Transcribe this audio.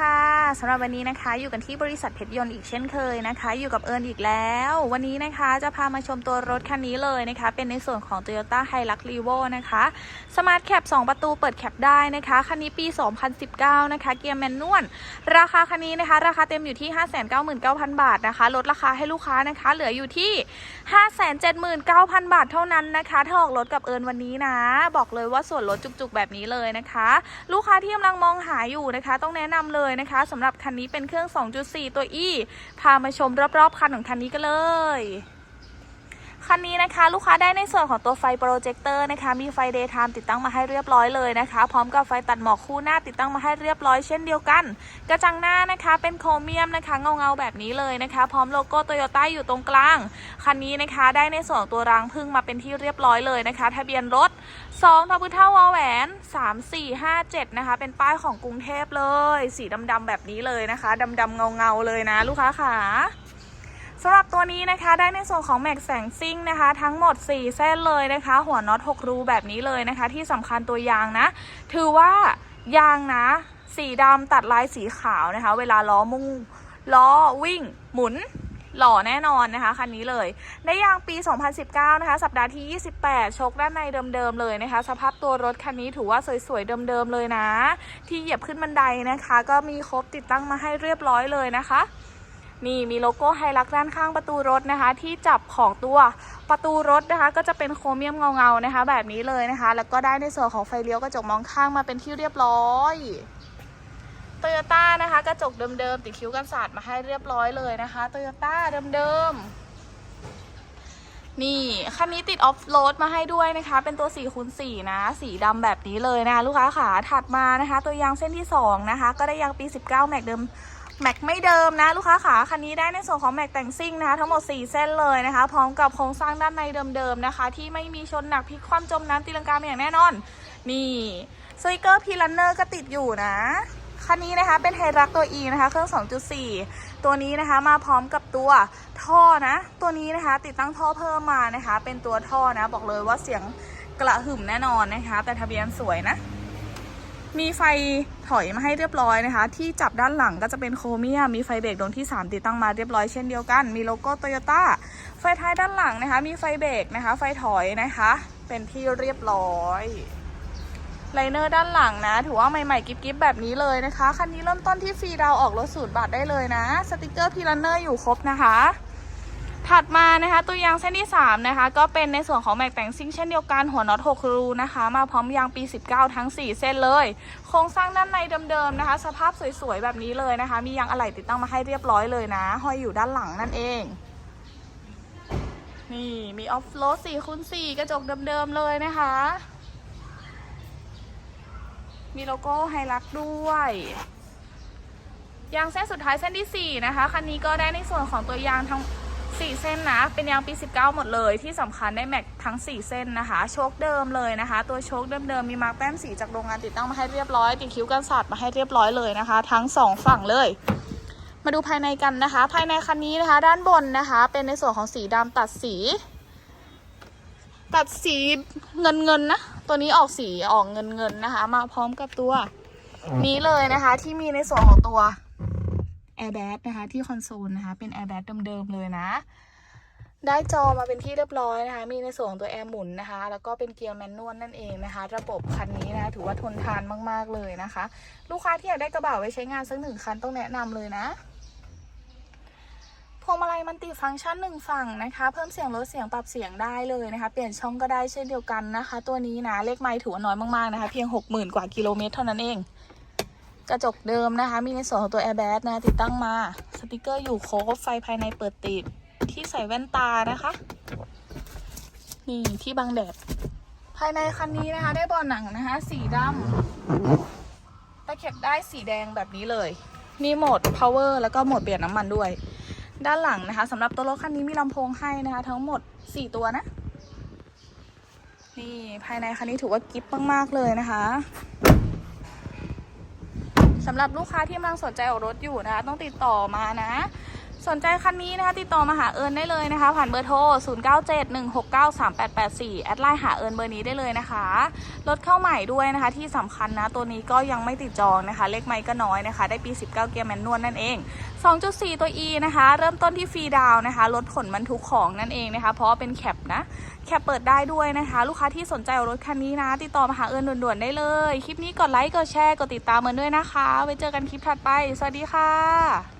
ค่ะสำหรับวันนี้นะคะ อยู่กันที่บริษัทเพชรยนต์อีกเช่นเคยนะคะ อยู่กับเอิญอีกแล้ว วันนี้นะคะจะพามาชมตัวรถคันนี้เลยนะคะ เป็นในส่วนของ Toyota Hilux Revo นะคะ Smart Cap 2ประตูเปิดแคปได้นะคะ คันนี้ปี 2019 นะคะ เกียร์แมนนวลราคาคันนี้นะคะ ราคาเต็มอยู่ที่ 599,000 บาทนะคะ ลดราคาให้ลูกค้านะคะ เหลืออยู่ที่ 579,000 บาทเท่านั้นนะคะถ้าออกรถกับเอิญวันนี้นะ บอกเลยว่าส่วนลดจุกๆแบบนี้เลยนะคะ ลูกค้าที่กำลังมองหาอยู่นะคะ ต้องแนะนำเลยนะคะสำหรับคันนี้เป็นเครื่อง 2.4 ตัว E พามาชมรอบๆคันของคันนี้กันเลย คันนี้นะคะลูกค้าได้ในส่วนของตัวไฟโปรเจคเตอร์นะคะ มีไฟ Daytime ติดตั้งมาให้เรียบร้อยเลยนะคะ พร้อมกับไฟตัดหมอกคู่หน้าติดตั้งมาให้เรียบร้อยเช่นเดียวกัน กระจังหน้านะคะเป็นโครเมียมนะคะเงาเงาๆแบบนี้เลยนะคะ พร้อมโลโก้โตโยต้าอยู่ตรงกลาง คันนี้นะคะได้ในส่วนตัวรางพึ่งมาเป็นที่เรียบร้อยเลยนะคะ ทะเบียนรถ2ทพเท่าวอแหวน3457นะคะ เป็นป้ายของกรุงเทพเลย สีดำๆแบบนี้เลยนะคะดำๆเงาๆเลยนะ ลูกค้าขา สำหรับตัวนี้นะคะได้ในส่วนของแม็กแสงซิ่งนะคะ ทั้งหมด 4 เส้นเลยนะคะ หัวน็อต 6 รูแบบนี้เลยนะคะ ที่สำคัญตัวยางนะ ถือว่ายางนะ สีดำตัดลายสีขาวนะคะ เวลาล้อมุ่งล้อวิ่ง หมุนหล่อแน่นอนนะคะคันนี้เลย ได้ยางปี 2019 นะคะ สัปดาห์ที่ 28 ชกด้านในเดิมๆเลยนะคะ สภาพตัวรถคันนี้ถือว่าสวยๆเดิมๆเลยนะ ที่เหยียบขึ้นบันไดนะคะ ก็มีครบติดตั้งมาให้เรียบร้อยเลยนะคะ นี่มีโลโก้ไฮลักด้านข้างประตูรถนะคะ ที่จับของตัวประตูรถนะคะ ก็จะเป็นโครเมียมเงาๆนะคะ แบบนี้เลยนะคะ แล้วก็ได้ในส่วนของไฟเลี้ยวกระจกมองข้างมาเป็นที่เรียบร้อยโตโยต้านะคะ กระจกเดิมๆติดคิ้วกันสาดมาให้เรียบร้อยเลยนะคะโตโยต้าเดิมๆนี่คันนี้ติดออฟโรดมาให้ด้วยนะคะ เป็นตัว4คูณ4นะ สีดำแบบนี้เลยนะคะลูกค้าขาถัดมานะคะ ตัวยางเส้นที่ 2 นะคะ ก็ได้ยางปี 19 แม็กเดิม แม็กไม่เดิมนะลูกค้าขาคันนี้ได้ในส่วนของแม็กแต่งซิ่งนะคะทั้งหมด 4 เส้นเลยนะคะ พร้อมกับโครงสร้างด้านในเดิมๆนะคะ ที่ไม่มีชนหนักพลิกคว่ำจมน้ำตีลังกาเป็นอย่างแน่นอน นี่สติกเกอร์พีลันเนอร์ก็ติดอยู่นะคันนี้นะคะเป็นไฮรักตัว E นะคะ เครื่อง 2.4 ตัวนี้นะคะมาพร้อมกับตัวท่อนะ ตัวนี้นะคะติดตั้งท่อเพิ่มมานะคะ เป็นตัวท่อนะ บอกเลยว่าเสียงกระหึ่มแน่นอนนะคะ แต่ทะเบียนสวยนะ มีไฟถอยมาให้เรียบร้อยนะคะ ที่จับด้านหลังก็จะเป็นโครเมียมีไฟเบรกดวงที่ 3 ติดตั้งมาเรียบร้อยเช่นเดียวกัน มีโลโก้โตโยต้าไฟท้ายด้านหลังนะคะ มีไฟเบรกนะคะ ไฟถอยนะคะ เป็นที่เรียบร้อยไลเนอร์ด้านหลังนะ ถือว่าใหม่ๆกิ๊บๆแบบนี้เลยนะคะ คันนี้เริ่มต้นที่ฟรีดาวออกรถสูตรบาทได้เลยนะ สติกเกอร์พีลันเนอร์อยู่ครบนะคะ ถัดมานะคะ ตัวยางเส้นที่ 3 นะคะ ก็เป็นในส่วนของแม็กแต่งซิ่งเช่นเดียวกันหัวน็อต6รูนะคะ มาพร้อมยางปี 19 ทั้ง 4 เส้นเลย โครงสร้างด้านในเดิมๆนะคะ สภาพสวยๆ แบบนี้เลยนะคะ มียางอะไหล่ติดตั้งมาให้เรียบร้อยเลยนะ ห้อยอยู่ด้านหลังนั่นเอง นี่มีออฟโรด4คูณ4กระจกเดิมๆเลยนะคะ มีโลโก้ไฮลักด้วยยางเส้นสุดท้ายเส้นที่ 4 นะคะ คันนี้ก็ได้ในส่วนของตัวยางทั้ง 4 เส้นนะ เป็นยางปี 19 หมดเลยที่สำคัญได้แม็กทั้ง 4 เส้นนะคะ โชคเดิมเลยนะคะ ตัวโชคเดิมๆมีมาร์กแป้นสีจากโรงงานติดตั้งมาให้เรียบร้อยติดคิ้วกันสาดมาให้เรียบร้อยเลยนะคะ ทั้ง 2 ฝั่งเลย มาดูภายในกันนะคะ ภายในคันนี้นะคะ ด้านบนนะคะ เป็นในส่วนของสีดำตัดสี ตัดสีเงินเงินนะตัวนี้ออกสีออกเงินเงินนะคะ มาพร้อมกับตัวนี้เลยนะคะ ที่มีในส่วนของตัว Airbag นะคะที่คอนโซลนะคะ เป็น Airbag เดิมๆเลยนะ ได้จอมาเป็นที่เรียบร้อยนะคะ มีในส่วนของตัวแอร์หมุนนะคะ แล้วก็เป็นเกียร์แมนนวลนั่นเองนะคะ ระบบคันนี้นะคะถือว่าทนทานมากๆเลยนะคะ ลูกค้าที่อยากได้กระบะไว้ใช้งานสักหนึ่งคันต้องแนะนำเลยนะพวงมาลัยมันติฟังก์ชันหนึ่งฝั่งนะคะ เพิ่มเสียงลดเสียงปรับเสียงได้เลยนะคะ เปลี่ยนช่องก็ได้เช่นเดียวกันนะคะ ตัวนี้นะเลขไมล์ถือว่าน้อยมากๆนะคะ เพียง 60,000 กว่ากิโลเมตรเท่านั้นเอง กระจกเดิมนะคะ มีในส่วนของตัวแอร์แบนะติดตั้งมา สติกเกอร์อยู่ครบไฟภายในเปิดติด ที่ใส่แว่นตานะคะ นี่ที่บังแดด ภายในคันนี้นะคะ ได้เบาะหนังนะคะ สีดำตะเข็บได้สีแดงแบบนี้เลย มีโหมด power แล้วก็โหมดเปลี่ยนน้ำมันด้วย ด้านหลังนะคะสำหรับตัวรถคันนี้มีลำโพงให้นะคะ ทั้งหมด 4 ตัวนะ นี่ภายในคันนี้ถือว่ากิ๊บมากๆเลยนะคะ สำหรับลูกค้าที่กำลังสนใจออกรถอยู่นะคะ ต้องติดต่อมานะ สนใจคันนี้นะคะติดต่อมาหาเอิญได้เลยนะคะ ผ่านเบอร์โทร 0971693884 แอดไลน์หาเอิญเบอร์นี้ได้เลยนะคะรถเข้าใหม่ด้วยนะคะ ที่สำคัญนะ ตัวนี้ก็ยังไม่ติดจองนะคะ เลขไมค์ก็น้อยนะคะ ได้ปี 19 เกียร์แมนนวลนั่นเอง 2.4 ตัว E นะคะ เริ่มต้นที่ฟรีดาวนะคะลดผลบรรทุกของนั่นเองนะคะ เพราะเป็นแคปนะ แคปเปิดได้ด้วยนะคะ ลูกค้าที่สนใจรถคันนี้นะ ติดต่อมาหาเอิญด่วนๆได้เลย คลิปนี้กดไลค์กดแชร์กดติดตามเอิญด้วยนะคะไว้เจอกันคลิปถัดไป สวัสดีค่ะ